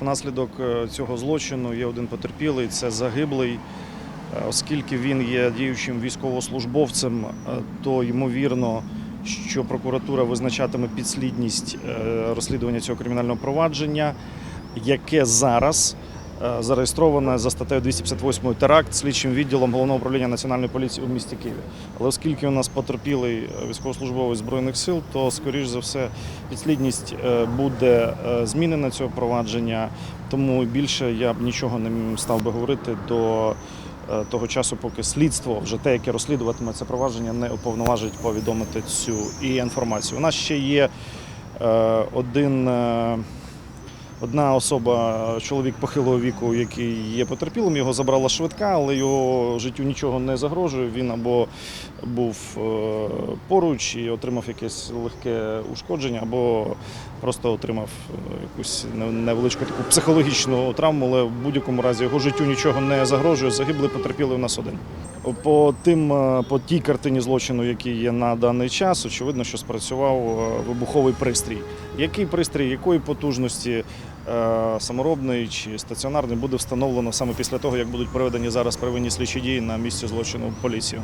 Внаслідок е, цього злочину є один потерпілий, це загиблий. Е, Оскільки він є діючим військовослужбовцем, е, то ймовірно, що прокуратура визначатиме підслідність розслідування цього кримінального провадження, яке зараз зареєстроване за статтею 258 теракт слідчим відділом головного управління національної поліції у місті Києві. Але оскільки у нас потерпілий е, військовослужбовець збройних сил, то скоріш за все підслідність е, буде е, змінена цього провадження. Тому більше я б нічого не став би говорити до е, того часу, поки слідство, вже те, яке розслідуватиме це провадження, не уповноважить повідомити цю і інформацію. У нас ще є е, один. Одна особа, чоловік похилого віку, який є потерпілим, його забрала швидка, але його життю нічого не загрожує. Він або був е, поруч і отримав якесь легке ушкодження, або просто отримав е, якусь невеличку таку психологічну травму, але в будь-якому разі його життю нічого не загрожує. Загиблий потерпілий у нас один. По тим е, по тій картині злочину, який є на даний час, очевидно, що спрацював вибуховий пристрій. Який пристрій, якої потужності саморобний чи стаціонарний буде встановлено саме після того, як будуть проведені зараз первинні слідчі дії на місці злочину поліцію.